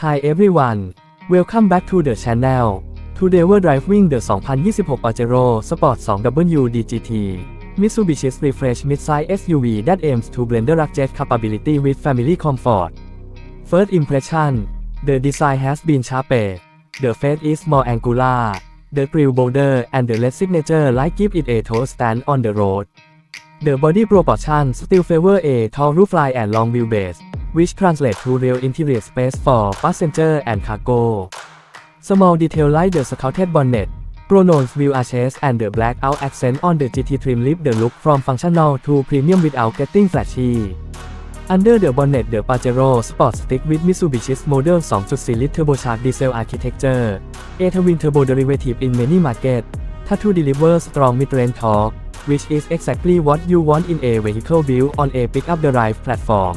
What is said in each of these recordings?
Hi everyone welcome back to the channel. Today we're driving the 2026 Pajero Sport 2W DGT Mitsubishi's refreshed midsize SUV that aims to blend the rugged capability with family comfort. First impression The design has been sharper. The face is more angular. The grille bolder and the less signature light give it a tall stand on the road. The body proportions still favor a tall roofline and long wheelbase, which translates to real interior space for passenger and cargo. Small detail like the scouted bonnet, pronounced wheel arches and the blackout accent on the GT trim lift the look from functional to premium without getting flashy. Under the bonnet the Pajero Sport stick with Mitsubishi's model 2.4 litre turbocharged diesel architecture, a twin turbo derivative in many markets, to deliver strong mid-range torque, which is exactly what you want in a vehicle built on a pick-up-the-drive platform.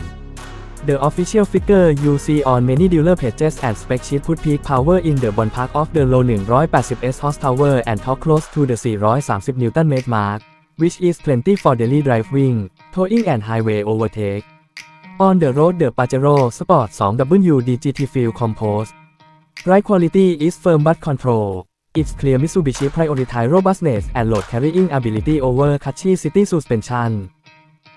The official figure you see on many dealer pages and spec sheet put peak power in the ballpark of the low 180s horsepower and torque close to the 430 Nm mark, which is plenty for daily driving, towing and highway overtake. On the road the Pajero Sport 2W DGT feel composed. Ride quality is firm but control. It's clear Mitsubishi prioritize robustness and load carrying ability over cushy city suspension.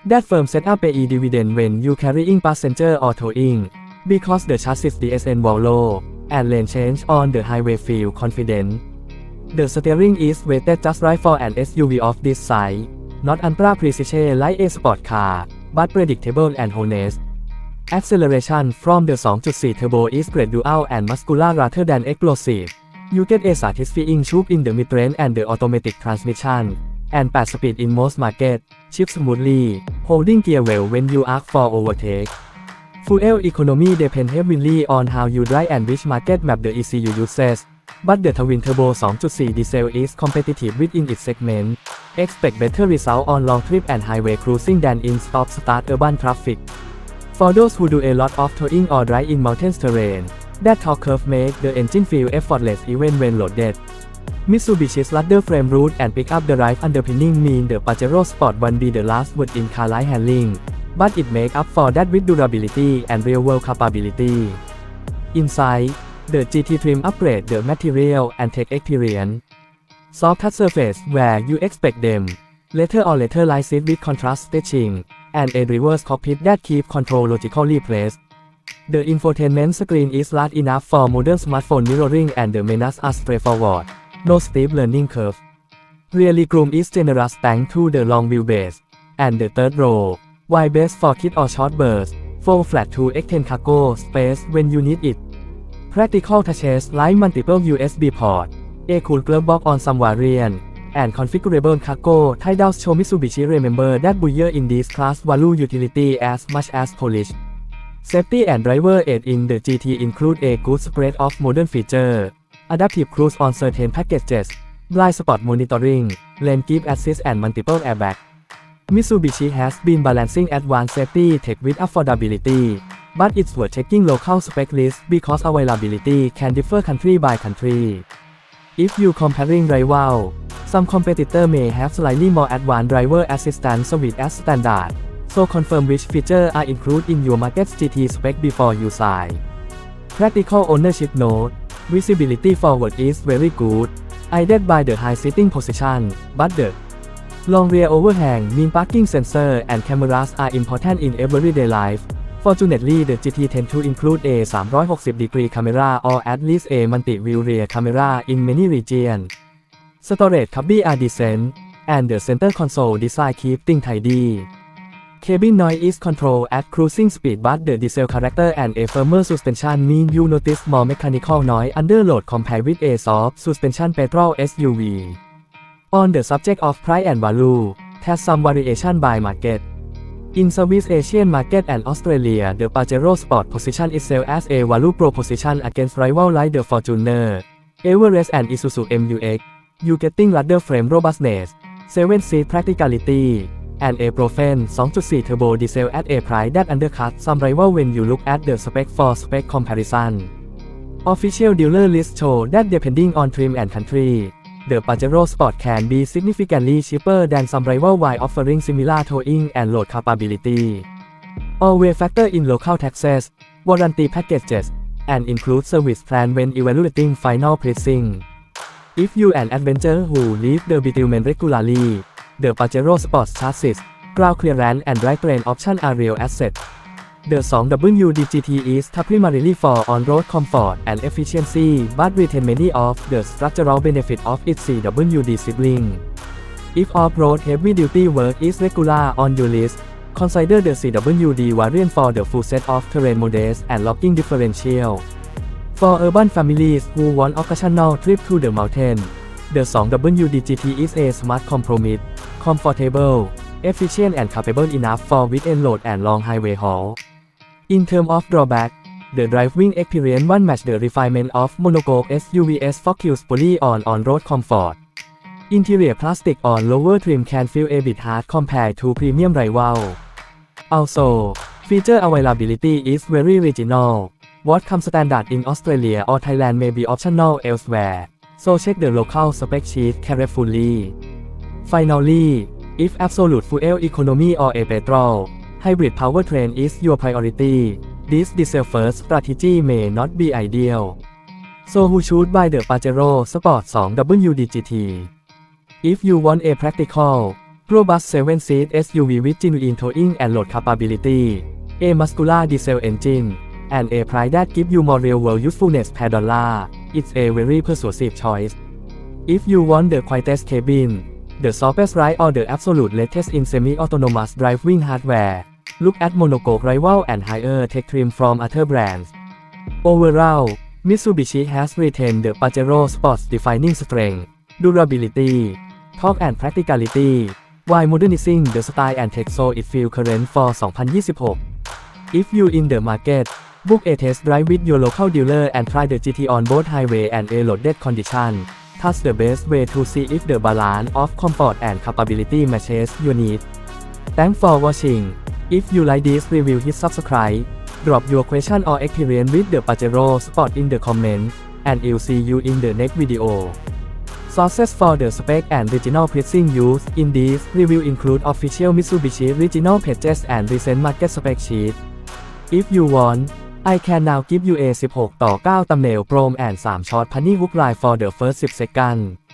That firm set up a dividend when you carrying passenger or towing, because the chassis DSN Volvo and lane change on the highway feel confident. The steering is weighted just right for an SUV of this size, not ultra precision like a sport car, but predictable and honest. Acceleration from the 2.4 turbo is gradual and muscular rather than explosive. You get a satisfying swoop in the mid-range and the automatic transmission, and 8 speed in most market, shift smoothly, holding gear well when you ask for overtake. Fuel economy depends heavily on how you drive and which market map the ECU uses, but the twin turbo 2.4 diesel is competitive within its segment. Expect better results on long trip and highway cruising than in stop-start urban traffic. For those who do a lot of towing or drive in mountains terrain, that torque curve make the engine feel effortless even when loaded. Mitsubishi's ladder frame root and pick-up drive underpinning mean the Pajero Sport won't be the last word in car light handling, but it make up for that with durability and real-world capability. Inside, the GT trim upgrade the material and tech experience. Soft touch surface where you expect them. Leather or leather light seat with contrast stitching, and a reverse cockpit that keep control logically placed. The infotainment screen is large enough for modern smartphone mirroring and the menus are straightforward. No steep learning curve. Rear groom is generous thanks to the long wheelbase. And the third row, wide base for kit or short burst, fold flat to extend cargo space when you need it. Practical touches like multiple USB port, a cool glove box on some variant, and configurable cargo tie down show Mitsubishi remember that buyer in this class value utility as much as polish. Safety and driver aid in the GT include a good spread of modern feature, adaptive cruise on certain packages, blind spot monitoring, lane keep assist and multiple airbag. Mitsubishi has been balancing advanced safety tech with affordability, but it's worth checking local spec list because availability can differ country by country. If you comparing rival, some competitor may have slightly more advanced driver assistance service as standard, so confirm which features are included in your market's GT spec before you sign. Practical ownership note, visibility forward is very good, aided by the high sitting position, but the long rear overhang mean parking sensor and cameras are important in everyday life. Fortunately, the GT tend to include a 360-degree camera or at least a multi-view rear camera in many regions. Storage cubby are decent, and the center console design keep things tidy. Cabin noise control at cruising speed but the diesel character and a firmer suspension mean you notice more mechanical noise under load compared with a soft suspension petrol SUV. On the subject of price and value, there's some variation by market. In Southeast Asian market and Australia, the Pajero Sport position itself as a value proposition against rivals like the Fortuner, Everest and Isuzu MU-X. You getting ladder frame robustness, 7-seat practicality, and a Profen 2.4 turbo diesel at a price that undercut some rival when you look at the spec for spec comparison. Official dealer list show that depending on trim and country, the Pajero Sport can be significantly cheaper than some rival while offering similar towing and load capability. Always factor in local taxes, warranty packages, and include service plan when evaluating final pricing. If you an adventurer who leave the bitumen regularly, the Pajero Sports chassis, ground clearance and drivetrain option are real assets. The 2WD-GT is primarily for on-road comfort and efficiency but retain many of the structural benefit of its CWD sibling. If off-road heavy-duty work is regular on your list, consider the CWD variant for the full set of terrain modes and locking differential. For urban families who want occasional trip to the mountain, the 2WD GT is a smart compromise, comfortable, efficient and capable enough for weekend load and long highway haul. In terms of drawback, the driving experience won't match the refinement of monocoque SUVs focus fully on on-road comfort. Interior plastic on lower trim can feel a bit hard compared to premium rival. Also, feature availability is very regional. What comes standard in Australia or Thailand may be optional elsewhere, so check the local spec sheet carefully. Finally, if absolute fuel economy or a petrol, hybrid powertrain is your priority, this diesel first strategy may not be ideal. So who should buy the Pajero Sport 2 WDGT? If you want a practical, robust 7-seat SUV with genuine towing and load capability, a muscular diesel engine, and a price that gives you more real-world usefulness per dollar, it's a very persuasive choice. If you want the quietest cabin, the softest ride or the absolute latest in semi-autonomous driving hardware, look at monocoque rival and higher tech trim from other brands. Overall, Mitsubishi has retained the Pajero Sport's defining strength, durability, torque and practicality, while modernizing the style and tech so it feels current for 2026. If you in the market, book a test drive with your local dealer and try the GT on both highway and a loaded condition. That's the best way to see if the balance of comfort and capability matches your needs. Thanks for watching. If you like this review hit subscribe, drop your question or experience with the Pajero Sport in the comments, and I'll see you in the next video. Sources for the spec and regional pricing used in this review include official Mitsubishi regional pages and recent market spec sheet. If you want, I can now give you a 16 ต่อ 9 thumbnail prom and 3 short punny hook line for the first 10 seconds.